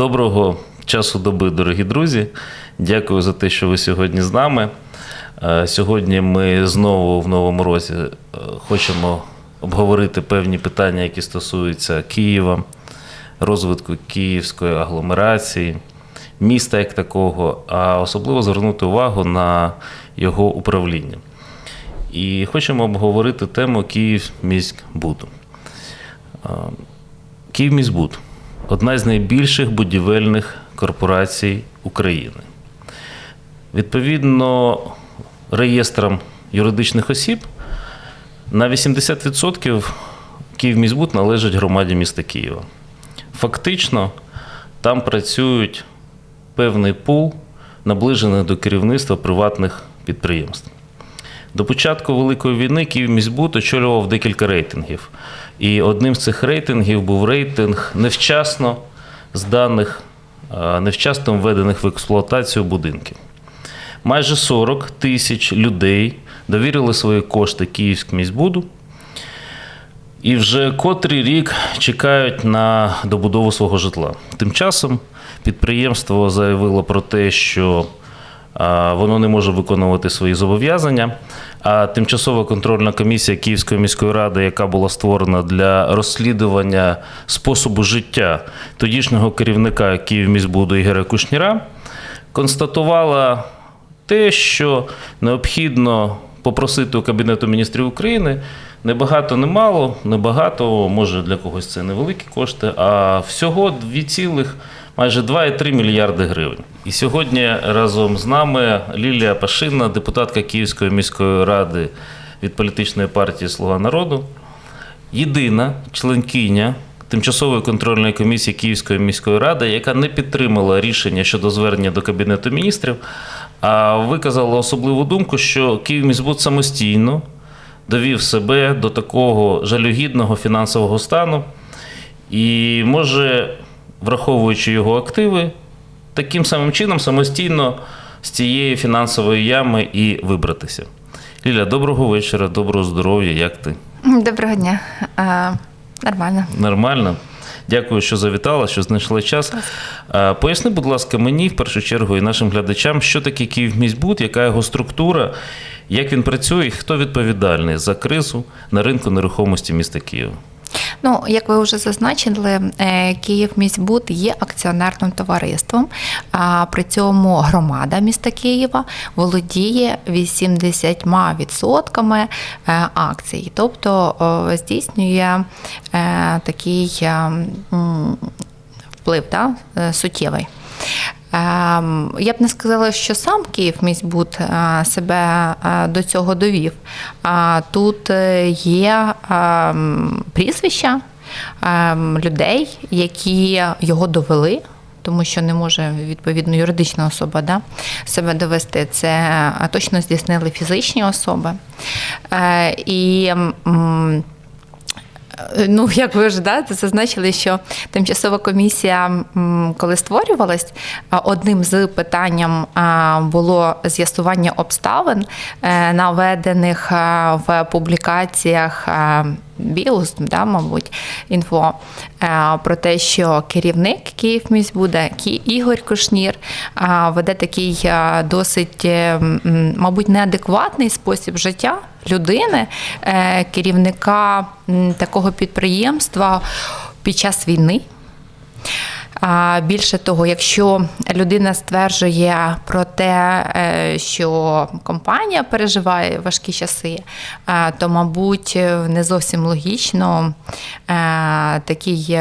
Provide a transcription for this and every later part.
Доброго часу доби, дорогі друзі. Дякую за те, що ви сьогодні з нами. Е, Сьогодні ми знову в новому році е, хочемо обговорити певні питання, які стосуються Києва, розвитку київської агломерації, міста як такого, а особливо звернути увагу на його управління. І хочемо обговорити тему Київміськбуду. Київміськбуд одна з найбільших будівельних корпорацій України. Відповідно реєстрам юридичних осіб на 80% Київміськбуд належить громаді міста Києва. Фактично, там працюють певний пул наближених до керівництва приватних підприємств. До початку Великої війни Київміськбуд очолював декілька рейтингів. І одним з цих рейтингів був рейтинг невчасно зданих, невчасно введених в експлуатацію будинків. Майже 40 тисяч людей довірили свої кошти Київськміськбуду і вже котрий рік чекають на добудову свого житла. Тим часом підприємство заявило про те, що воно не може виконувати свої зобов'язання. А тимчасова контрольна комісія Київської міської ради, яка була створена для розслідування способу життя тодішнього керівника Київміськбуду Ігоря Кушніра, констатувала те, що необхідно попросити у Кабінету міністрів України не багато, не мало, не багато, може для когось це невеликі кошти, а всього 2, майже 2,3 мільярди гривень. І сьогодні разом з нами Лілія Пашина, депутатка Київської міської ради від політичної партії Слуга народу, єдина членкиня тимчасової контрольної комісії Київської міської ради, яка не підтримала рішення щодо звернення до Кабінету міністрів, а виказала особливу думку, що Київміськбуд самостійно довів себе до такого жалюгідного фінансового стану і може, враховуючи його активи, таким самим чином самостійно з цієї фінансової ями і вибратися. Ліля, доброго вечора, доброго здоров'я. Як ти? Доброго дня. А, нормально. Нормально? Дякую, що завітала, що знайшла час. А, Поясни, будь ласка, мені в першу чергу і нашим глядачам, що таке Київміськбуд, яка його структура, як він працює і хто відповідальний за кризу на ринку нерухомості міста Києва. Ну, як ви вже зазначили, е, Київміськбуд є акціонерним товариством. А при цьому громада міста Києва володіє 80% е, акцій, тобто здійснює е, такий е, вплив да, суттєвий. Ем, Я б не сказала, що сам Київміськбуд е, себе е, до цього довів. Тут е, є ем, прізвища ем, людей, які його довели. Тому що не може відповідно юридична особа да, себе довести. Це точно здійснили фізичні особи. І Ну, як ви вже да, зазначили, що тимчасова комісія, коли створювалась, одним з питанням було з'ясування обставин, е, наведених в публікаціях Біус, да, мабуть, інфо е, про те, що керівник Київміськбуда Кі- Ігор Кушнір веде такий досить, е, мабуть, неадекватний спосіб життя людини, е, керівника такого підприємства під час війни. Більше того, якщо людина стверджує про те, е, що компанія переживає важкі часи, е, то, мабуть, не зовсім логічно е, такий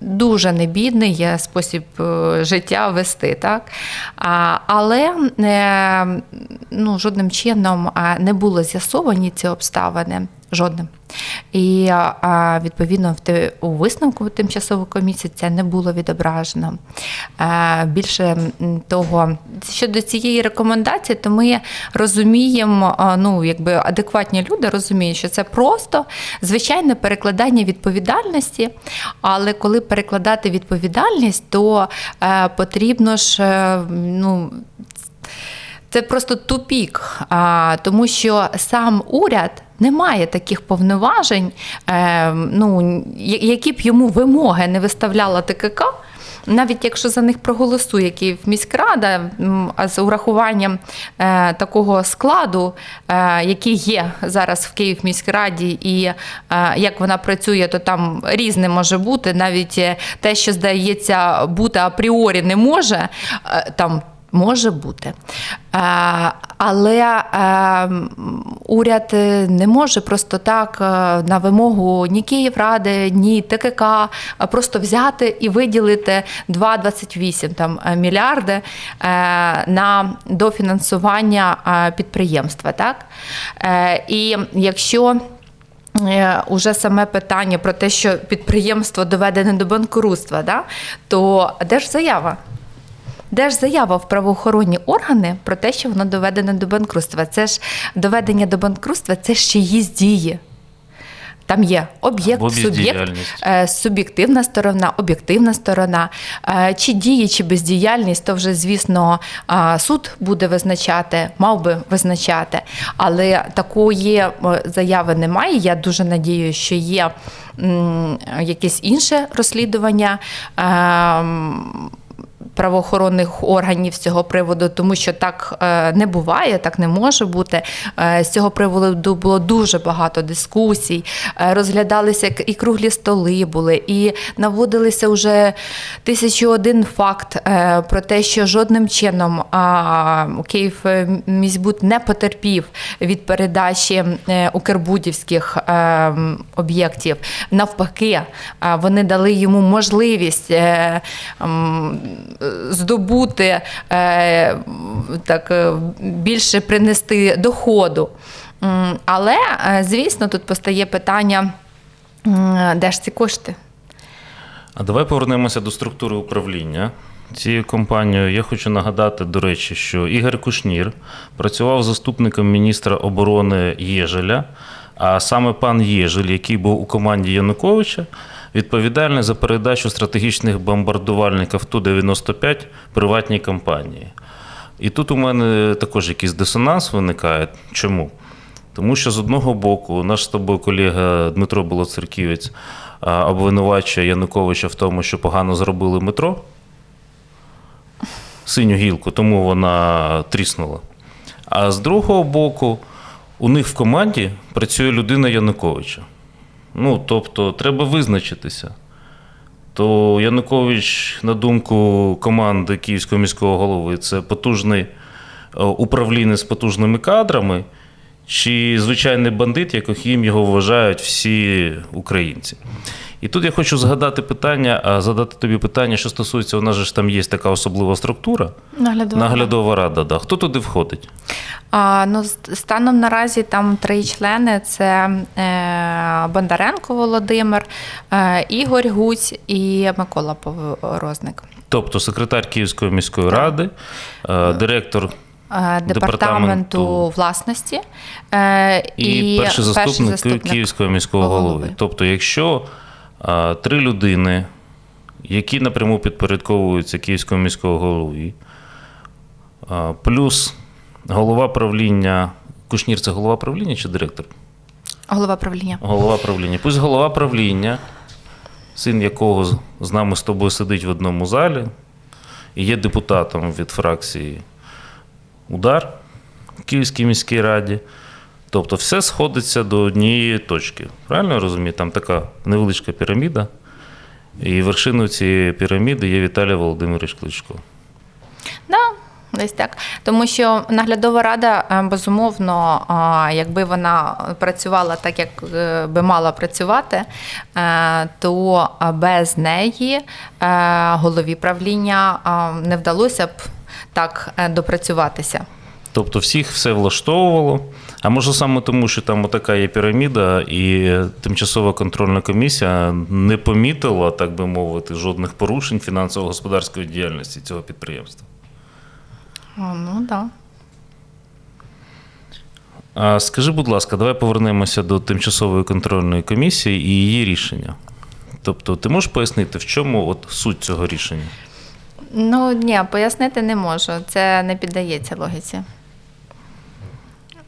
дуже небідний спосіб життя вести. Так? Але ну, жодним чином не було з'ясовані ці обставини. Жодним. І відповідно у висновку тимчасової комісії це не було відображено. Більше того, щодо цієї рекомендації, то ми розуміємо, ну якби адекватні люди розуміють, що це просто звичайне перекладання відповідальності. Але коли перекладати відповідальність, то е, потрібно ж е, ну. Це просто тупік, тому що сам уряд немає таких повноважень, е, ну, які б йому вимоги не виставляла ТКК. Навіть якщо за них проголосує Київміськрада, м, а з урахуванням е, такого складу, е, який є зараз в Київміськраді, і е, як вона працює, то там різне може бути. Навіть те, що здається бути апріорі не може, там може бути. Але уряд е, не може просто так е, на вимогу ні Київради, ні ТКК просто взяти і виділити 2,28 там е, мільярди на дофінансування підприємства. Так? І якщо Уже саме питання про те, що підприємство доведене до банкрутства, да? то де ж заява? Де ж заява в правоохоронні органи про те, що воно доведене до банкрутства? Це ж доведення до банкрутства, це ж чиїсь дії. Там є об'єкт, суб'єкт, е, суб'єктивна сторона, об'єктивна сторона. Е, Чи дії, чи бездіяльність, то вже, звісно, суд буде визначати, мав би визначати. Але такої е, заяви немає. Я дуже надію, що є якесь інше розслідування. Правоохоронних органів з цього приводу, тому що так е, не буває, так не може бути. Е, З цього приводу було дуже багато дискусій, е, розглядалися і круглі столи були, і наводилися вже тисячу один факт про те, що жодним чином Київ міськбуд не потерпів від передачі укрбудівських е, об'єктів. Навпаки, вони дали йому можливість. Здобути е, так е, більше принести доходу. Але, е, звісно, тут постає питання, де ж ці кошти? А давай повернемося до структури управління цією компанією. Я хочу нагадати, до речі, що Ігор Кушнір працював заступником міністра оборони Єжеля, а саме пан Єжель, який був у команді Януковича, відповідальний за передачу стратегічних бомбардувальників Ту-95 приватній компанії. І тут у мене також якийсь дисонанс виникає. Чому? Тому що з одного боку, наш з тобою колега Дмитро Болоцерківець обвинувачує Януковича в тому, що погано зробили метро, синю гілку, тому вона тріснула. А з другого боку, у них в команді працює людина Януковича. Ну, тобто, треба визначитися. То Янукович, на думку команди Київського міського голови, це потужний е, управлінець з потужними кадрами, чи звичайний бандит, яким його вважають всі українці. І тут я хочу згадати питання, а задати тобі питання, що стосується, у нас же ж там є така особлива структура, Наглядова. наглядова рада. Да. Хто туди входить? А, ну, станом наразі там три члени: це е, Бондаренко Володимир, е, Ігор Гуць і Микола Поврозник. Тобто секретар Київської міської ради, е, директор Е, Департаменту, Департаменту власності е, і, перший заступник, Київського міського голови. голови. Тобто, якщо три людини, які напряму підпорядковуються Київського міського голові, плюс голова правління, Кушнір це голова правління чи директор? Голова правління. Голова правління. Пусть голова правління, син якого з нами з тобою сидить в одному залі, і є депутатом від фракції Удар в Київській міській раді. Тобто все сходиться до однієї точки. Правильно я розумію? Там така невеличка піраміда. І вершиною цієї піраміди є Віталій Володимирович Кличко. Да, десь так. Тому що наглядова рада, е, безумовно, якби вона працювала так, як е, би мала працювати, е, то без неї голові правління не вдалося б так е, допрацюватися. Тобто всіх все влаштовувало. А може саме тому, що там така є піраміда, і тимчасова контрольна комісія не помітила, так би мовити, жодних порушень фінансово-господарської діяльності цього підприємства. О, ну так. Да. А скажи, будь ласка, давай повернемося до тимчасової контрольної комісії і її рішення. Тобто, ти можеш пояснити, в чому от суть цього рішення? Ну ні, пояснити не можу. Це не піддається логіці.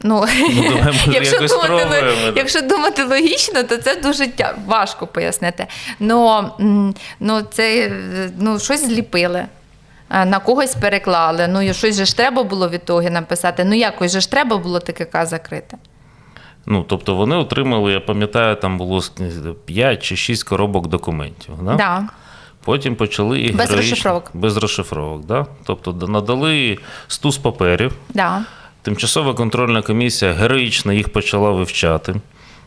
Ну, Ну, може, якщо, якось думати, ло- якщо думати логічно, то це дуже тя- важко пояснити. Но, ну, це е, ну, щось зліпили. е, На когось переклали. Ну, і щось же ж треба було від того написати. Ну, якось же ж треба було ТКК закрити. Ну, тобто вони отримали, я пам'ятаю, там було 5 чи 6 коробок документів. Да? Да. Потім почали їх Без розшифровок. Без розшифровок, да? Тобто надали стус паперів. Да. Тимчасова контрольна комісія героїчно їх почала вивчати.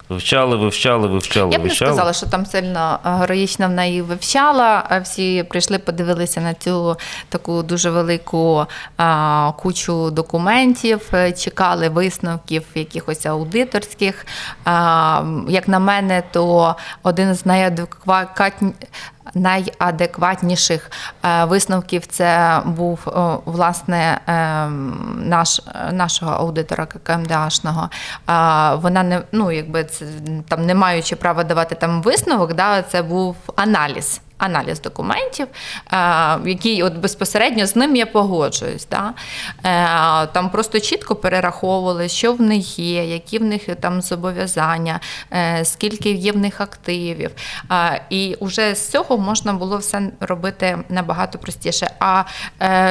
Вивчали, вивчали, вивчали, Я б не вивчали. сказала, що там сильно е, героїчно в неї вивчала. Е, Всі прийшли, подивилися на цю таку дуже велику а, кучу документів, е, чекали висновків якихось аудиторських. А, як на мене, то один з найадекватніших найадекватніших е, висновків це був е, власне е, наш, нашого аудитора ККМДАшного. Е, Вона не ну, якби це, там не маючи права давати там висновок, да, це був аналіз. Аналіз документів, е, який от безпосередньо з ним я погоджуюсь. Да? Е, Там просто чітко перераховували, що в них є, які в них там зобов'язання, е, скільки є в них активів. І вже з цього можна було все робити набагато простіше. А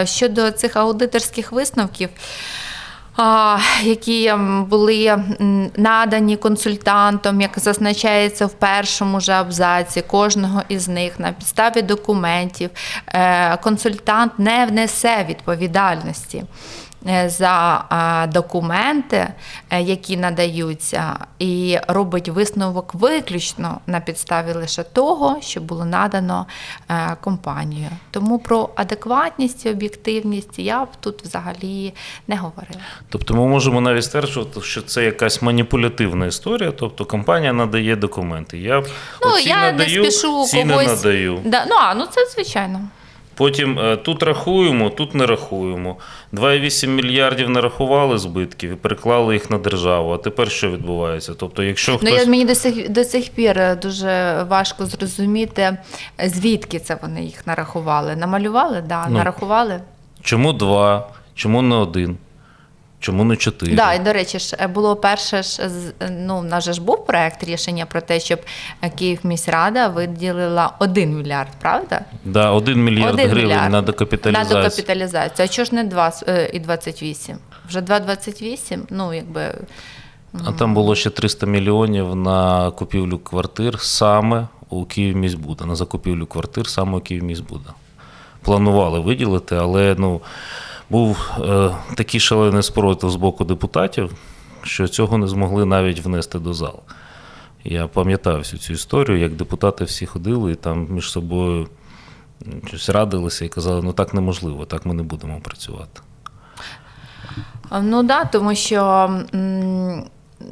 щодо цих аудиторських висновків. Які були надані консультантом, як зазначається в першому ж абзаці кожного із них на підставі документів, е, консультант не внесе відповідальності за е, документи, е, які надаються, і робить висновок виключно на підставі лише того, що було надано е, компанією. Тому про адекватність і об'єктивність я б тут взагалі не говорила. Тобто ми можемо навіть стверджувати, що це якась маніпулятивна історія, тобто компанія надає документи. Я Ну, оці я надаю, не спішу когось. надаю. Да, ну, а, ну це звичайно. Потім е, тут рахуємо, тут не рахуємо. 2,8 мільярдів нарахували збитків і переклали їх на державу. А тепер що відбувається? Тобто, якщо Ну, хтось я, мені до сих, до сих пір е, дуже важко зрозуміти, е, звідки це вони їх нарахували. Намалювали, да, Ну, нарахували. чому два, чому не один, чому не чотири? Да, і до речі, ж е, було перше ж ну, в нас же ж був проект рішення про те, щоб е, Київміськрада виділила 1 мільярд, правда? Да, 1 мільярд Один гривень мільярд. на докапіталізацію. На докапіталізацію. А чого ж не 2 і 28? Вже 2,28, ну якби. А там було ще 300 мільйонів на купівлю квартир саме у Київміськбуда, на закупівлю квартир саме у Київміськбуда. Планували виділити, але ну, був е, такий шалений спротив з боку депутатів, що цього не змогли навіть внести до залу. Я пам'ятаю всю цю історію, як депутати всі ходили і там між собою щось радилися і казали, ну так неможливо, так ми не будемо працювати. Ну Ну да, тому що м,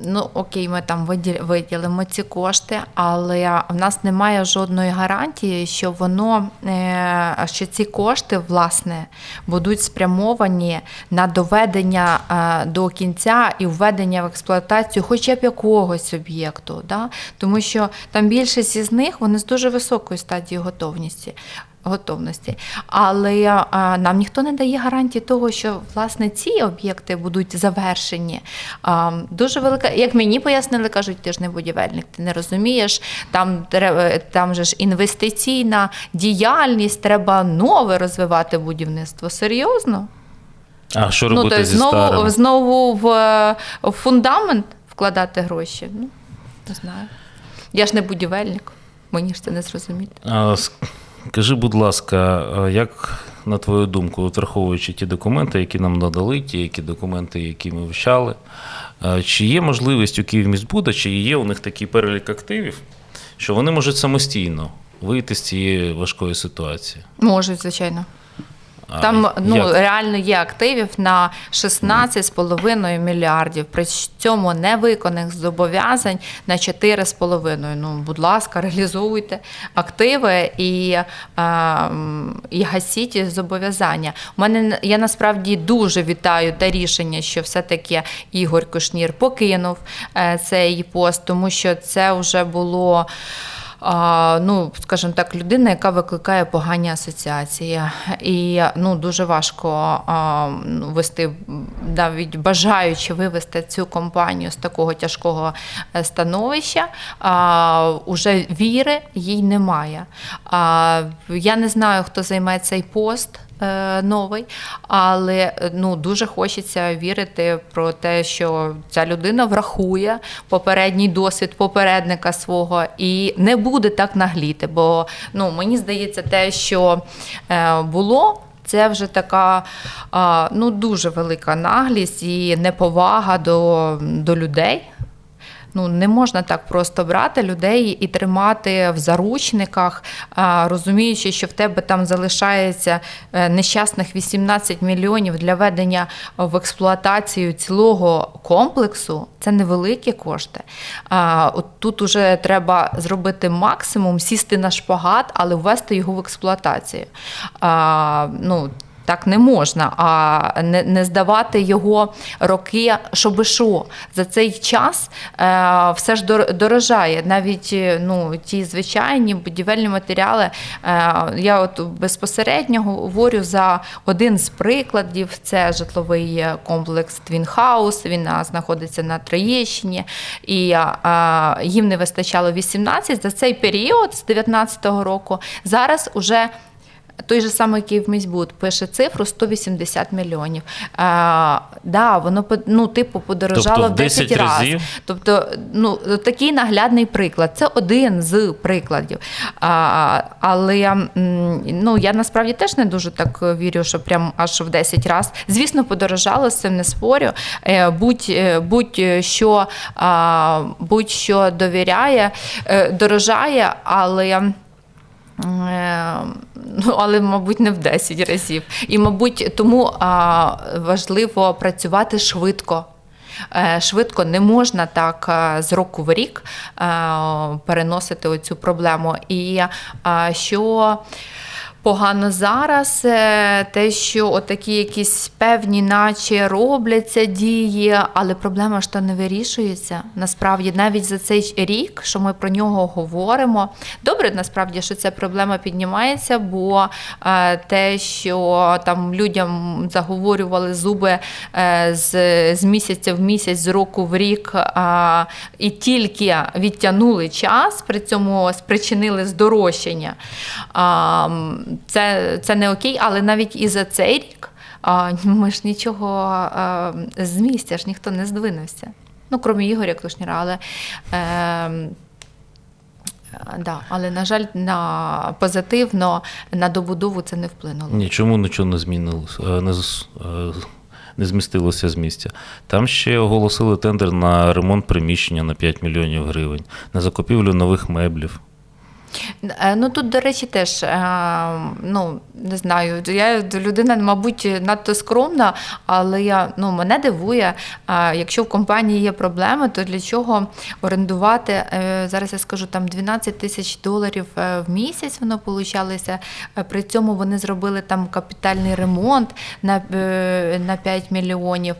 ну окей, ми там виділ- виділимо ці кошти, але в нас немає жодної гарантії, що воно е, що ці кошти власне будуть спрямовані на доведення е, до кінця і введення в експлуатацію хоча б якогось об'єкту. Да? Тому що там більшість із них вони з дуже високої стадії готовності готовності. Але а, нам ніхто не дає гарантії того, що власне ці об'єкти будуть завершені. А, дуже велика, як мені пояснили, кажуть, ти ж не будівельник, ти не розумієш. Там треба там же ж інвестиційна діяльність, треба нове розвивати будівництво. Серйозно? А що Ну, робити то зі знову, старими? знову в, е, в фундамент вкладати гроші. Ну, не знаю. Я ж не будівельник, мені ж це не зрозуміти. А, Скажи, будь ласка, як на твою думку, от враховуючи ті документи, які нам надали, ті які документи, які ми вивчали, чи є можливість у Київміськбуда, чи є у них такий перелік активів, що вони можуть самостійно вийти з цієї важкої ситуації? Можуть, звичайно. Там ну, як? реально є активів на 16,5 мільярдів, при цьому невиконаних зобов'язань на 4,5. Ну, будь ласка, реалізуйте активи і, е, і гасіть зобов'язання. У мене я насправді дуже вітаю те рішення, що все-таки Ігор Кушнір покинув е, цей пост, тому що це вже було. Ну, скажімо так, людина, яка викликає погані асоціації. І ну, дуже важко вести навіть бажаючи вивести цю компанію з такого тяжкого е, становища, уже віри їй немає. Я не знаю, хто займе цей пост. Е, Новий, але е, ну дуже хочеться вірити про те, що ця людина врахує попередній досвід попередника свого і не буде так нагліти. Бо ну мені здається, те, що е, було, це вже така ну, дуже велика наглість і неповага до, до людей. Ну, не можна так просто брати людей і тримати в заручниках, розуміючи, що в тебе там залишається е, нещасних 18 мільйонів для ведення в експлуатацію цілого комплексу. Це невеликі кошти. От тут уже треба зробити максимум, сісти на шпагат, але ввести його в експлуатацію. Ну, так не можна, а не, не здавати його роки, щоби що. За цей час е, все ж дорожає. Навіть е, ну, ті звичайні будівельні матеріали. Е, я от безпосередньо говорю за один з прикладів: це житловий е, комплекс Твінхаус. Він знаходиться на Троєщині, і е, їм не вистачало 18 за цей період з 19-го року. Зараз уже той же самий Київміськбуд пише цифру 180 мільйонів. А, да, воно ну, типу подорожало Тобто в в 10, 10 разів. разів? Тобто, ну такий наглядний приклад. Це один з прикладів. А, але ну, я насправді теж не дуже так вірю, що прям аж в 10 разів. Звісно, подорожало з цим не спорю. Е, Будь, е, будь-що, а, будь-що довіряє, е, дорожає, але. Е, Ну, але, мабуть, не в 10 разів. І, мабуть, тому важливо працювати швидко. Е, Швидко не можна так з року в рік переносити оцю проблему. І що погано зараз, е, те, що отакі якісь певні, наче робляться дії, але проблема ж то не вирішується. Насправді, навіть за цей рік, що ми про нього говоримо, добре, насправді, що ця проблема піднімається, бо е, те, що там людям заговорювали зуби е, з, з місяця в місяць, з року в рік, і тільки відтягнули час, при цьому спричинили здорожчання. Це, це не окей, але навіть і за цей рік ми ж нічого з місця ж ніхто не здвинувся. Ну, крім Ігоря Клушніра, але. Е, Да, але на жаль, на позитивно на добудову це не вплинуло. Нічому нічого не змінилося, е, не, е, не змістилося з місця. Там ще оголосили тендер на ремонт приміщення на 5 мільйонів гривень, на закупівлю нових меблів. Е, Ну тут, до речі, теж е, ну не знаю. Я людина, мабуть, надто скромна, але я ну мене дивує, е, якщо в компанії є проблеми, то для чого орендувати зараз? Я скажу там 12 тисяч доларів в місяць. Воно получалося. При цьому вони зробили там капітальний ремонт на, на 5 мільйонів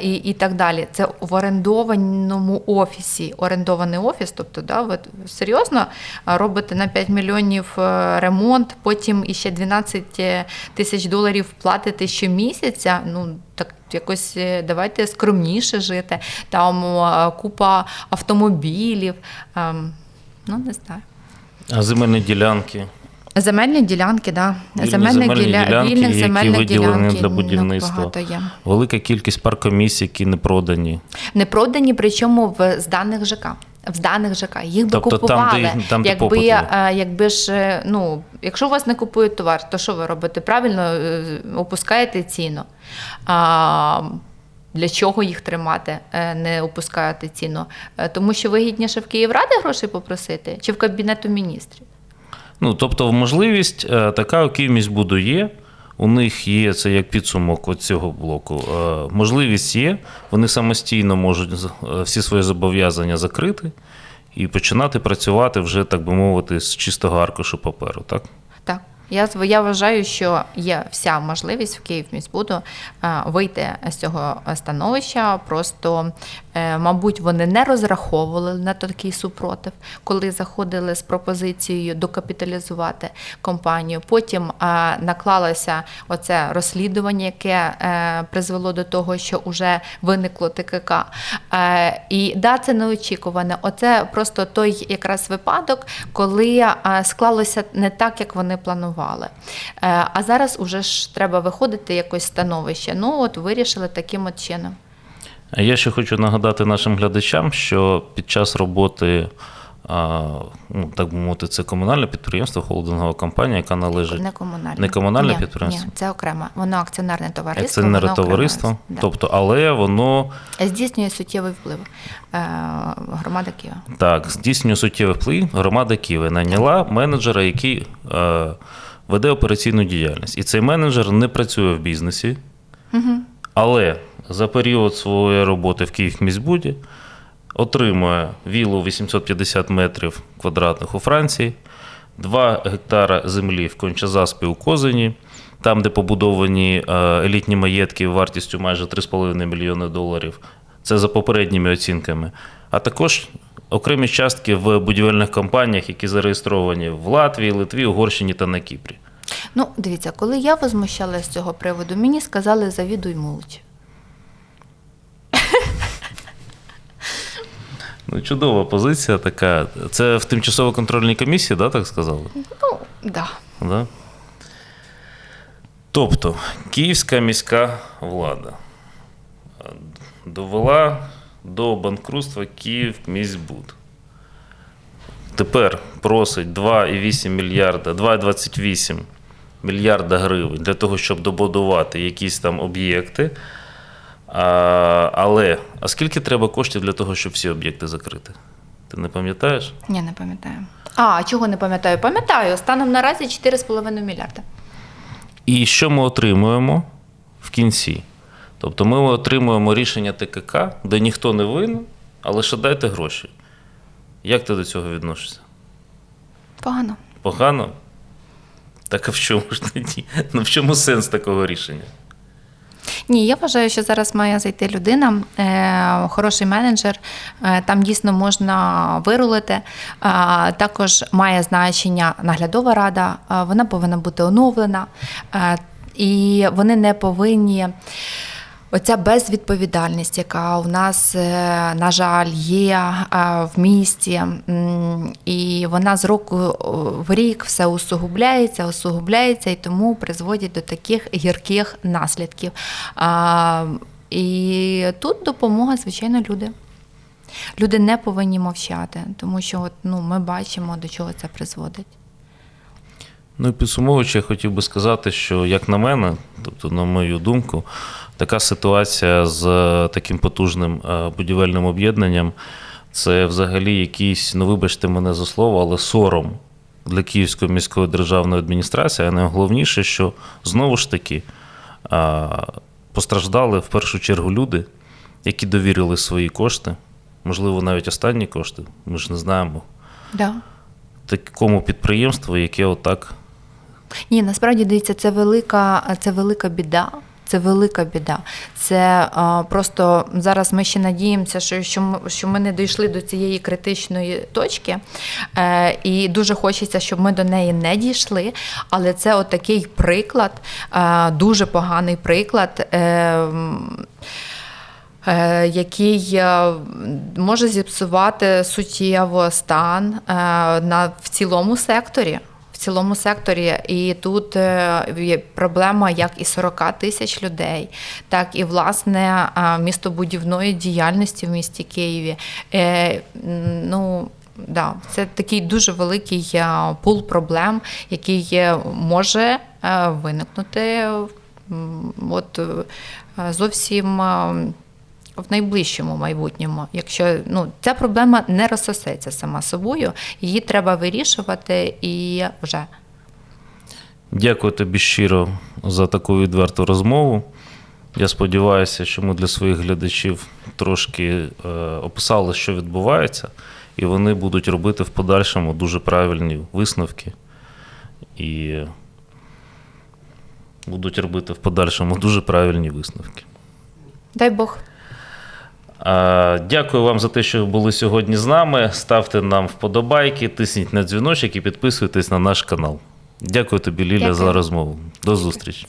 і, і так далі. Це в орендованому офісі. Орендований офіс, тобто, да, ви серйозно е, робите на 5 мільйонів е, ремонт, потім іще 12 тисяч доларів платите щомісяця. Ну так якось е, давайте скромніше жити. Там е, купа автомобілів. Ем, Ну, не знаю. А земельні ділянки. Земельні ділянки, да. Вільні земельні діля... ділянки, вільних які земельних виділені ділянки для будівництва. є. Велика кількість паркомісць, які не продані. Не продані, причому в зданих ЖК. В зданих ЖК. Їх би Тобто там, де- там, де якби, е, якби ж, е, ну, якщо у вас не купують товар, то що ви робите? Правильно е, опускаєте ціну. А, для чого їх тримати, не опускати ціну? Тому що вигідніше в Київради грошей попросити чи в Кабінету міністрів? Ну, тобто, можливість така у Київміськбуду є. У них є це як підсумок цього блоку. Е, Можливість є, вони самостійно можуть е, всі свої зобов'язання закрити і починати працювати вже, так би мовити, з чистого аркушу паперу. Так? Я, я вважаю, що є вся можливість в Київміськбуду е, вийти з цього становища. Просто, е, мабуть, вони не розраховували на такий супротив, коли заходили з пропозицією докапіталізувати компанію. Потім е, наклалося оце розслідування, яке е, призвело до того, що вже виникло ТКК. Е, І да, це неочікуване. Оце просто той якраз випадок, коли е, склалося не так, як вони планували. Е, А зараз уже ж треба виходити якось становище. Ну от вирішили таким от чином. Я ще хочу нагадати нашим глядачам, що під час роботи, ну, так би мовити, це комунальне підприємство, холдингова компанія, яка належить Не комунальне. Не комунальне Ні, підприємство? Ні, це окремо. Воно акціонерне товариство. акціонерне окремо. товариство. Да. Тобто, але воно Здійснює суттєвий вплив е, громада Києва. так здійснює суттєвий вплив. Громада Києва найняла менеджера, який е, веде операційну діяльність. І цей менеджер не працює в бізнесі, але за період своєї роботи в Київміськбуді отримує віллу 850 метрів квадратних у Франції, 2 гектара землі в Кончазаспі у Козині, там, де побудовані е, елітні маєтки вартістю майже 3,5 мільйони доларів. Це за попередніми оцінками. А також окремі частки в будівельних компаніях, які зареєстровані в Латвії, Литві, Угорщині та на Кіпрі. Ну, дивіться, коли я возмущалася з цього приводу, мені сказали завідуй молодь. Ну, чудова позиція така. Це в тимчасово контрольній комісії, да, так сказали? Ну, да. Да? Тобто, київська міська влада довела до банкрутства Київ міськбуд. Тепер просить 2,8 мільярда, 2,28 мільярда гривень для того, щоб добудувати якісь там об'єкти. А, але а скільки треба коштів для того, щоб всі об'єкти закрити? Ти не пам'ятаєш? Ні, не пам'ятаю. А, чого не пам'ятаю? Пам'ятаю, станом наразі 4,5 мільярда. І що ми отримуємо в кінці? Тобто ми отримуємо рішення ТКК, де ніхто не винен, а лише дайте гроші. Як ти до цього відносишся? Погано. Погано? Так а в чому ж тоді? Ну в чому сенс такого рішення? Ні, я вважаю, що зараз має зайти людина, е, хороший менеджер. Е, там дійсно можна вирулити. Е, також має значення наглядова рада. Е, вона повинна бути оновлена, е, і вони не повинні. Оця безвідповідальність, яка у нас, е, на жаль, є е, в місті, і вона з року в рік все усугубляється, усугубляється, і тому призводить до таких гірких наслідків. І тут допомога, звичайно, люди. Люди не повинні мовчати, тому що от, ну, ми бачимо, до чого це призводить. Ну підсумовуючи, я хотів би сказати, що, як на мене, тобто, на мою думку, така ситуація з е, таким потужним е, будівельним об'єднанням це взагалі якийсь, ну вибачте мене за слово, але сором для Київської міської державної адміністрації. А найголовніше, що знову ж таки постраждали в першу чергу люди, які довірили свої кошти, можливо, навіть останні кошти, ми ж не знаємо, Да. такому підприємству, яке отак Ні, насправді дивіться, це велика, це велика біда. Це велика біда. Це а, просто зараз ми ще надіємося, що, що, ми, що ми не дійшли до цієї критичної точки, е, і дуже хочеться, щоб ми до неї не дійшли. Але це от такий приклад, е, дуже поганий приклад. Е, е, який е, може зіпсувати суттєво стан е, на в цілому секторі. В цілому секторі, і тут е, є проблема як і 40 тисяч людей, так і власне містобудівної діяльності в місті Києві. Е, Ну да, це такий дуже великий е, пул проблем, який може виникнути от зовсім. В найближчому майбутньому, якщо ну ця проблема не розсосеться сама собою, її треба вирішувати і вже. Дякую тобі щиро за таку відверту розмову. Я сподіваюся, що ми для своїх глядачів трошки е, описали, що відбувається, і вони будуть робити в подальшому дуже правильні висновки і будуть робити в подальшому дуже правильні висновки. Дай Бог. Дякую вам за те, що були сьогодні з нами. Ставте нам вподобайки, тисніть на дзвіночок і підписуйтесь на наш канал. Дякую тобі, Ліля, Дякую. за розмову. До зустрічі.